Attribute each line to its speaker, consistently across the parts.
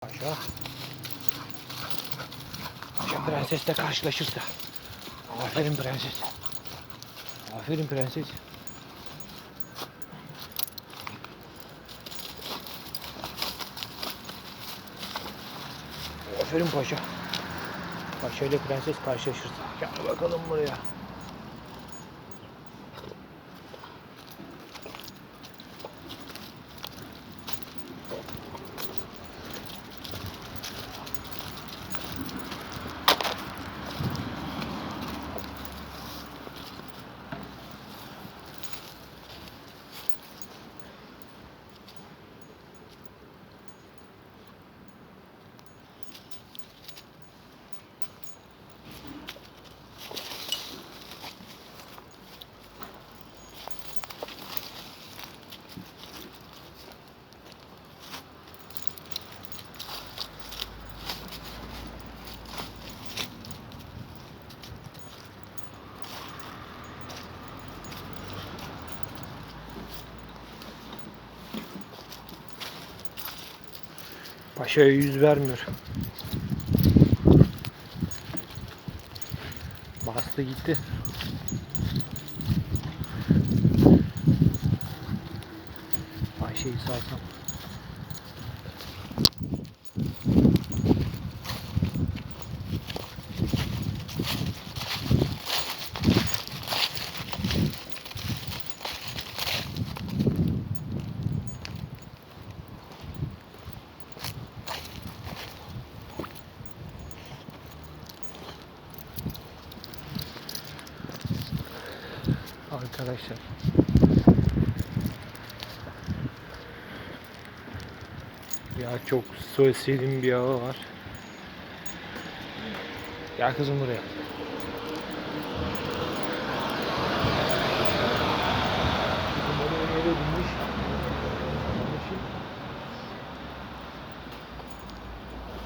Speaker 1: Paşa. Paşa prensesle karşılaşırsa. Aferin prenses. Aferin prenses. Aferin paşa. Paşa ile prenses karşılaşırsa. Gel bakalım buraya. Paşa'ya yüz vermiyor. Bastı gitti. Ayşe'yi salsam. Arkadaşlar. Ya çok sevdiğim bir ağı var. Gel kızım buraya.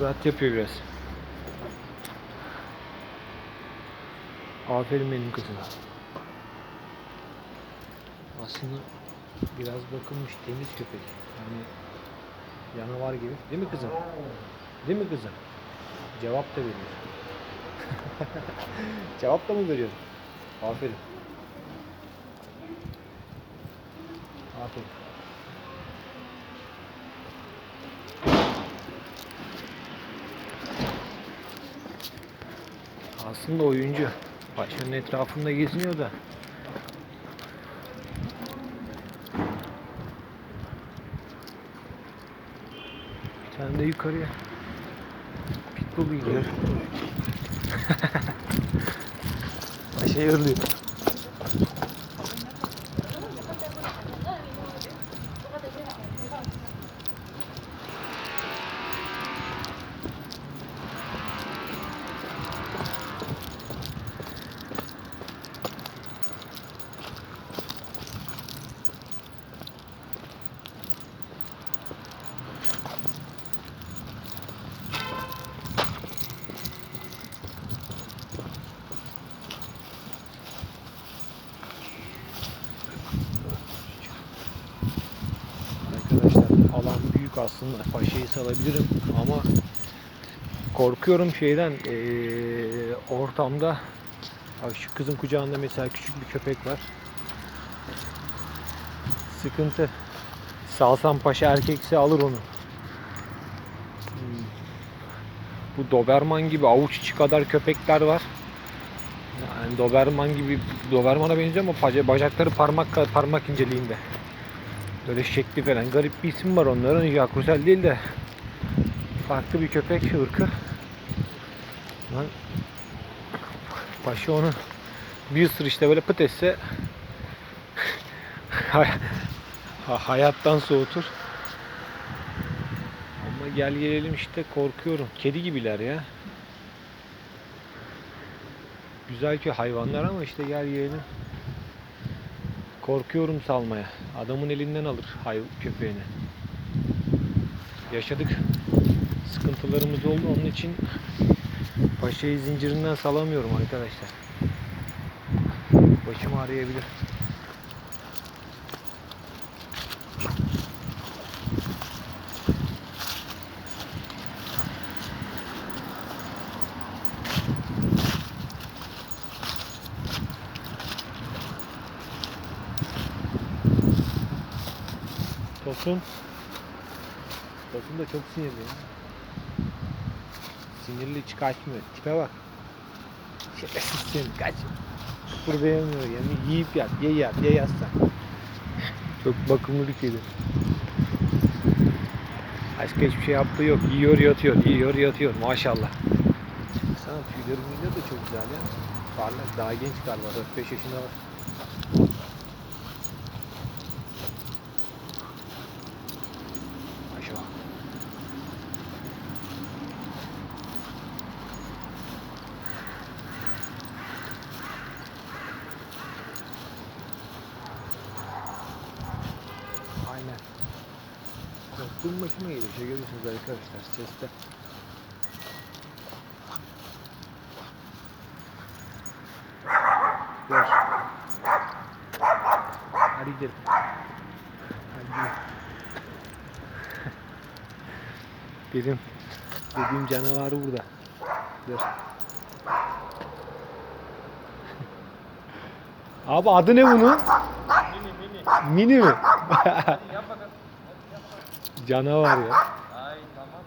Speaker 1: Rahat yapıyor biraz. Aferin benim kızıma. Aslında biraz bakılmış temiz köpek. Yani canavar gibi. Değil mi kızım? Değil mi kızım? Cevap da veriyor. Cevap da mı veriyor? Aferin. Aferin. Aslında oyuncu. Paşanın etrafında geziniyor da. Tane de yukarıya. Pitbull gidiyor. Paşa yoruluyor. Aslında paşayı salabilirim ama korkuyorum şeyden eee, ortamda Bak şu kızın kucağında mesela küçük bir köpek var. Sıkıntı. Salsam paşa erkekse alır onu. Hmm. Bu Doberman gibi avuç içi kadar köpekler var. Yani Doberman gibi Doberman'a benziyor ama bacakları parmak parmak inceliğinde. Böyle şekli falan garip bir isim var onların. Yakusel değil de farklı bir köpek ırkı. Lan paşa onu bir ısırışta böyle pıt etse hay- ha- hayattan soğutur. Ama gel gelelim işte korkuyorum. Kedi gibiler ya. Güzel ki hayvanlar ama işte gel gelelim. Korkuyorum salmaya. Adamın elinden alır hay köpeğini. Yaşadık. Sıkıntılarımız oldu. Onun için paşayı zincirinden salamıyorum arkadaşlar. Başım ağrıyabilir. Tosun. Tosun da çok sinirli ya. Sinirli hiç kaçmıyor. Tipe bak. Şerefsiz seni kaç. Kıpırdayamıyor yani. Yiyip yat. Ye yat. Ye yatsan. Çok bakımlı bir kedi. Başka hiçbir şey yaptığı yok. Yiyor yatıyor. Yiyor yatıyor. Maşallah. Sana tüyleri de çok güzel ya. Parlak. Daha genç galiba. 4-5 yaşında var. Maşallah. Aynen. Korktuğum başıma geliyor. Şey görüyorsunuz arkadaşlar seste. Gör. Hadi gidelim. Hadi. Benim dediğim canavarı burada. Dur. Abi adı ne bunun?
Speaker 2: Mini mini.
Speaker 1: Mini mi?
Speaker 2: Yap bakalım.
Speaker 1: Canavar ya.
Speaker 2: Ay tamam.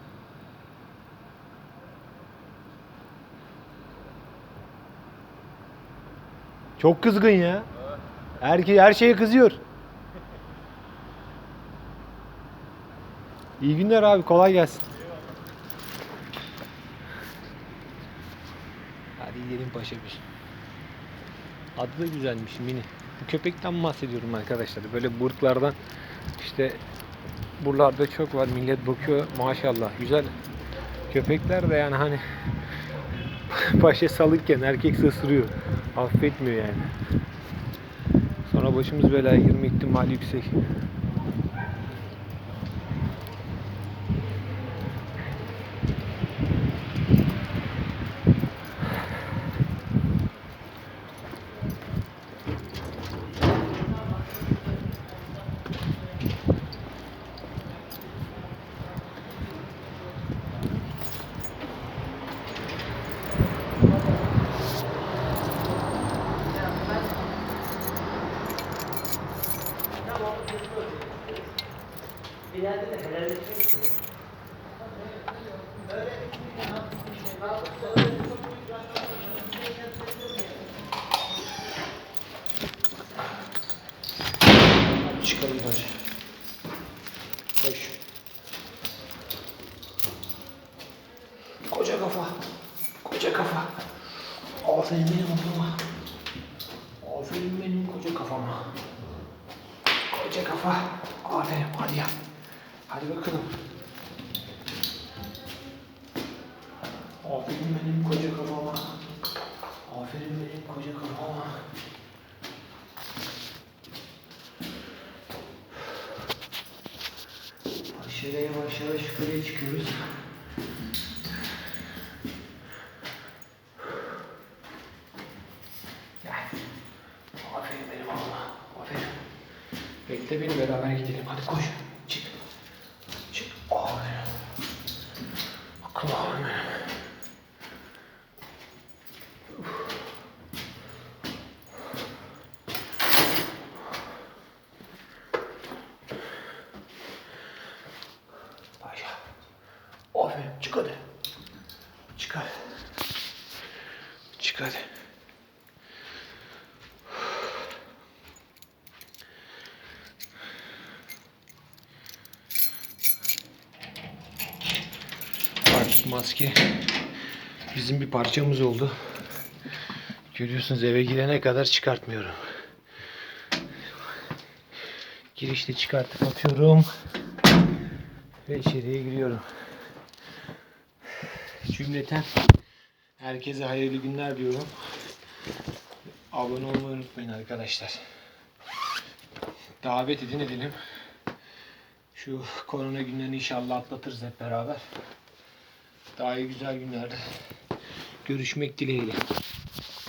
Speaker 1: Çok kızgın ya. Her, her şeye kızıyor. İyi günler abi kolay gelsin. Hadi gidelim paşa bir. Adı da güzelmiş mini. Bu köpekten bahsediyorum arkadaşlar. Böyle burklardan işte buralarda çok var. Millet bakıyor maşallah güzel. Köpekler de yani hani paşa salıkken erkek ısırıyor. Affetmiyor yani. Sonra başımız belaya girme ihtimali yüksek. Çıkalım paşa. Koş. Koca kafa. Koca kafa. Aferin benim oğluma. Aferin benim koca kafama. Koca kafa. Aferin hadi yap. Hadi bakalım. Aferin benim koca kafama. Aferin benim koca kafama. Aşağıya yavaş yavaş yukarıya çıkıyoruz. Gel. Aferin benim oğluma. Aferin. Bekle beni beraber gidelim. Hadi koş. Çık. Çık. Aferin. Akıllı oğlum benim. Paşa. Aferin. Çık hadi. Çık hadi. Çık hadi. Maske bizim bir parçamız oldu. Görüyorsunuz eve girene kadar çıkartmıyorum. Girişte çıkartıp atıyorum. Ve içeriye giriyorum. Cümleten herkese hayırlı günler diyorum. Abone olmayı unutmayın arkadaşlar. Davet edin edelim. Şu korona günlerini inşallah atlatırız hep beraber. Daha iyi güzel günlerde görüşmek dileğiyle.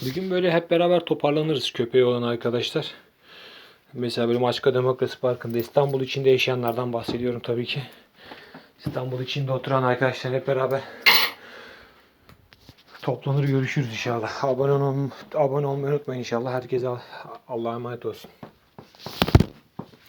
Speaker 1: Bugün böyle hep beraber toparlanırız köpeği olan arkadaşlar. Mesela böyle Maçka Demokrasi Parkı'nda İstanbul içinde yaşayanlardan bahsediyorum tabii ki. İstanbul içinde oturan arkadaşlar hep beraber toplanır görüşürüz inşallah. Abone, ol abone olmayı unutmayın inşallah. Herkese Allah'a emanet olsun.